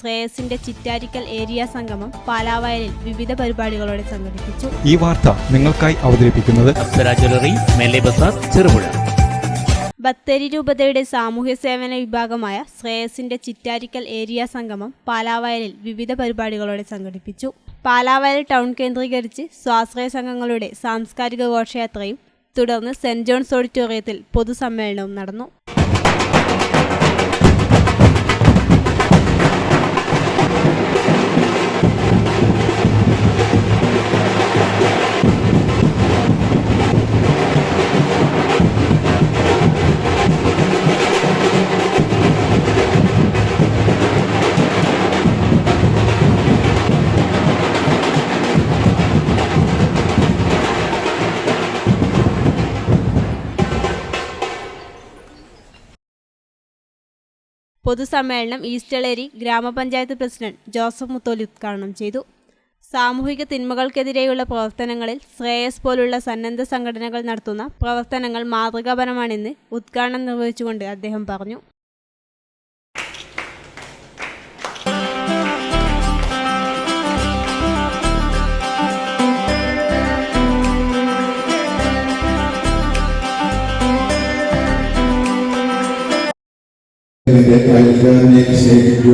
ശ്രേയസിന്റെ Chittarikkal area സംഗമം പാലാവയലിൽ വിവിധ പരിപാടികളോടെ സംഘടിപ്പിച്ചു. ഈ വാർത്ത നിങ്ങൾക്കായി അവതരിപ്പിക്കുന്നത് ചെറുപുഴ. ബത്തേരി രൂപതയുടെ സാമൂഹ്യ സേവന വിഭാഗമായ ശ്രേയസിന്റെ ചിറ്റാരിക്കൽ ഏരിയ സംഗമം പാലാവയലിൽ വിവിധ പരിപാടികളോടെ സംഘടിപ്പിച്ചു. പാലാവയൽ ടൗൺ കേന്ദ്രീകരിച്ച് സ്വാശ്രയ സംഘങ്ങളുടെ സാംസ്കാരിക ഘോഷയാത്രയും തുടർന്ന് സെന്റ് ജോൺസ് ഓഡിറ്റോറിയത്തിൽ പൊതുസമ്മേളനവും നടന്നു. പൊതുസമ്മേളനം ഈസ്റ്റളേരി ഗ്രാമപഞ്ചായത്ത് പ്രസിഡന്റ് ജോസഫ് മുത്തോലി ഉദ്ഘാടനം ചെയ്തു. സാമൂഹിക തിന്മകൾക്കെതിരെയുള്ള പ്രവർത്തനങ്ങളിൽ ശ്രേയസ് പോലുള്ള സന്നദ്ധ സംഘടനകൾ നടത്തുന്ന പ്രവർത്തനങ്ങൾ മാതൃകാപരമാണെന്ന് ഉദ്ഘാടനം നിർവഹിച്ചുകൊണ്ട് അദ്ദേഹം പറഞ്ഞു.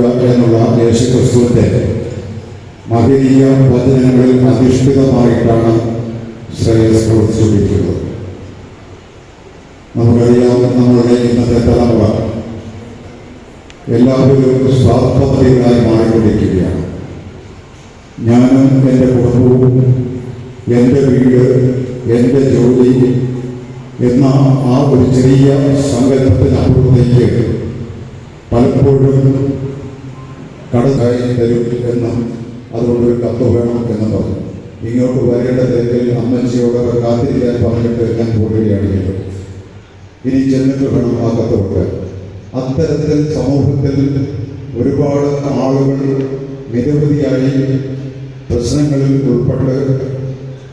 സ്നേഹിക്കുക എന്നുള്ള യേശുക്രിസ്തുവിന്റെ മഹനീയ വചനങ്ങളിൽ അധിഷ്ഠിതമായിട്ടാണ് ശ്രേയസ് പ്രവർത്തിച്ചുകൊണ്ടിരിക്കുന്നത് നമുക്കറിയാം നമ്മളുടെ ഇന്നത്തെ തലമുറ എല്ലാവരും സ്വാർത്ഥതകളായി മാറിക്കൊണ്ടിരിക്കുകയാണ്. ഞാനും എന്റെ കുടുംബവും എന്റെ വീട് എന്റെ ജോലി എന്ന ആ ഒരു ചെറിയ സങ്കല്പത്തിനപ്പുറത്തേക്ക് പലപ്പോഴും കടത്തായി തരും എന്നും അതുകൊണ്ട് ഒരു കത്ത് വേണം എന്ന് പറഞ്ഞു. ഇങ്ങോട്ട് വരേണ്ട തിരക്കിൽ അമ്മച്ചിയോട് കാത്തിരിക്കാൻ പറഞ്ഞിട്ട് ഞാൻ പോവുകയാണ് ചെയ്തത്. ഇനി ചെന്നിട്ട് വേണം ആ കത്ത് കൊടുക്കാൻ. അത്തരത്തിൽ സമൂഹത്തിൽ ഒരുപാട് ആളുകൾ നിരവധിയായി പ്രശ്നങ്ങളിൽ ഉൾപ്പെട്ട്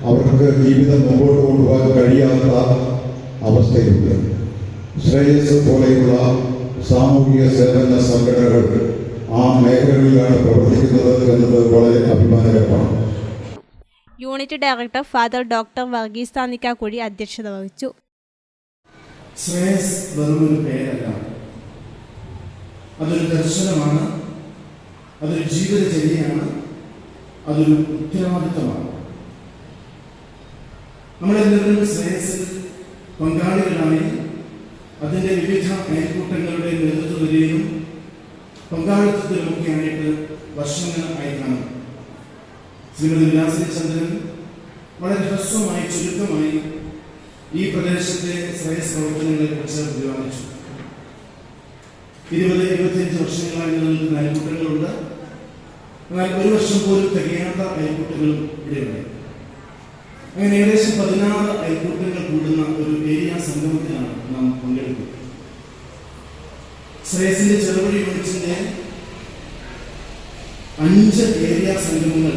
അവർക്ക് ജീവിതം മുമ്പോട്ട് കൊണ്ടുപോകാൻ കഴിയാത്ത അവസ്ഥയുണ്ട് ശ്രേയസ് പോലെയുള്ള സാമൂഹിക സേവന സംഘടനകൾ ആ മേഖലകളിലാണ് പ്രവർത്തിക്കുന്നത് എന്നത് വളരെ അഭിമാനകരമാണ്. Unit director father doctor Varghese Thannikkakuzhi അധ്യക്ഷത വഹിച്ചു. ശ്രേയസ് വെറുമൊരു പേരല്ല. അതൊരു ദർശനമാണ്. അതൊരു ജീവിതചര്യയാണ്. അതൊരു ഉത്തരവാദിത്തമാണ്. നമ്മളെല്ലാവരും ശ്രേയസിൽ പങ്കാളികളായി അതിന്റെ വിവിധ അയൽക്കൂട്ടങ്ങളുടെ നേതൃത്വം പങ്കാളിത്തത്തിലുമൊക്കെ ആയിട്ട് വർഷങ്ങളായി കാണും ശ്രീമതി വിലാസിനി ചന്ദ്രൻ വളരെ ഹ്രസ്വമായി ചുരുക്കമായി ഈ പ്രദേശത്തെ ശ്രേയസ് പ്രവർത്തനങ്ങളെ കുറിച്ച് പ്രതിപാദിച്ചു ഇരുപത് ഇരുപത്തിയഞ്ച് വർഷങ്ങളായി നിലനിൽക്കുന്ന അയൽക്കൂട്ടങ്ങളുണ്ട്. എന്നാൽ ഒരു വർഷം പോലും തികയാത്ത അയൽക്കൂട്ടങ്ങളും ഇവിടെയുണ്ട്. അങ്ങനെ ഏകദേശം പതിനാറ് അയൽക്കൂട്ടങ്ങൾ കൂടുന്ന ഒരു ഏരിയ സംഗമത്തിലാണ് നാം പങ്കെടുക്കുന്നത്. ശ്രേയസിന്റെ ചെറുപടി യൂണിറ്റിന്റെ അഞ്ച് ഏരിയ സംഗമങ്ങൾ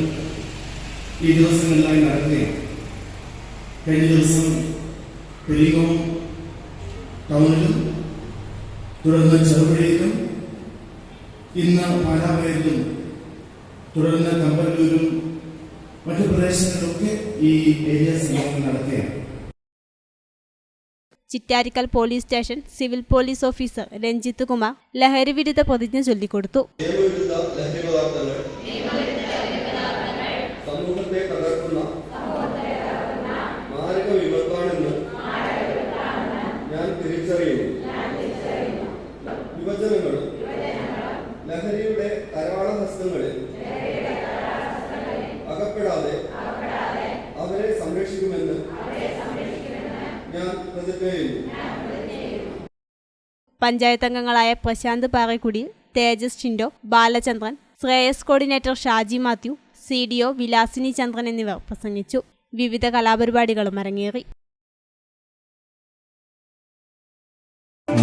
ഈ ദിവസങ്ങളിലായി നടക്കുകയാണ് കഴിഞ്ഞ ദിവസം പെരിങ്ങോം ടൗണിലും തുടർന്ന് ചെറുപുഴയിലും ഇന്ന് പാലാവയലിലും തുടർന്ന് കമ്പല്ലൂരും മറ്റു പ്രദേശങ്ങളിലൊക്കെ ഈ ഏരിയ സംഗമങ്ങൾ നടക്കുകയാണ് Chittarikkal police station civil police officer Ranjith Kumar ലഹരി വിരുദ്ധ പ്രതിജ്ഞ ചൊല്ലിക്കൊടുത്തു. സമൂഹത്തെ തകർക്കുന്ന ഞാൻ ലഹരിയുടെ ഹസ്തങ്ങളിൽ അകപ്പെടാതെ അവരെ സംരക്ഷിക്കുമെന്ന് ഞാൻ പ്രതിജ്ഞ ചെയ്യുന്നു പഞ്ചായത്ത് അംഗങ്ങളായ Prashanth Parakkudi Thejas Chindo Balachandran Shreyas coordinator Shaji Mathew C D O Vilasini Chandran എന്നിവർ പ്രസംഗിച്ചു. വിവിധ കലാപരിപാടികളും അരങ്ങേറി.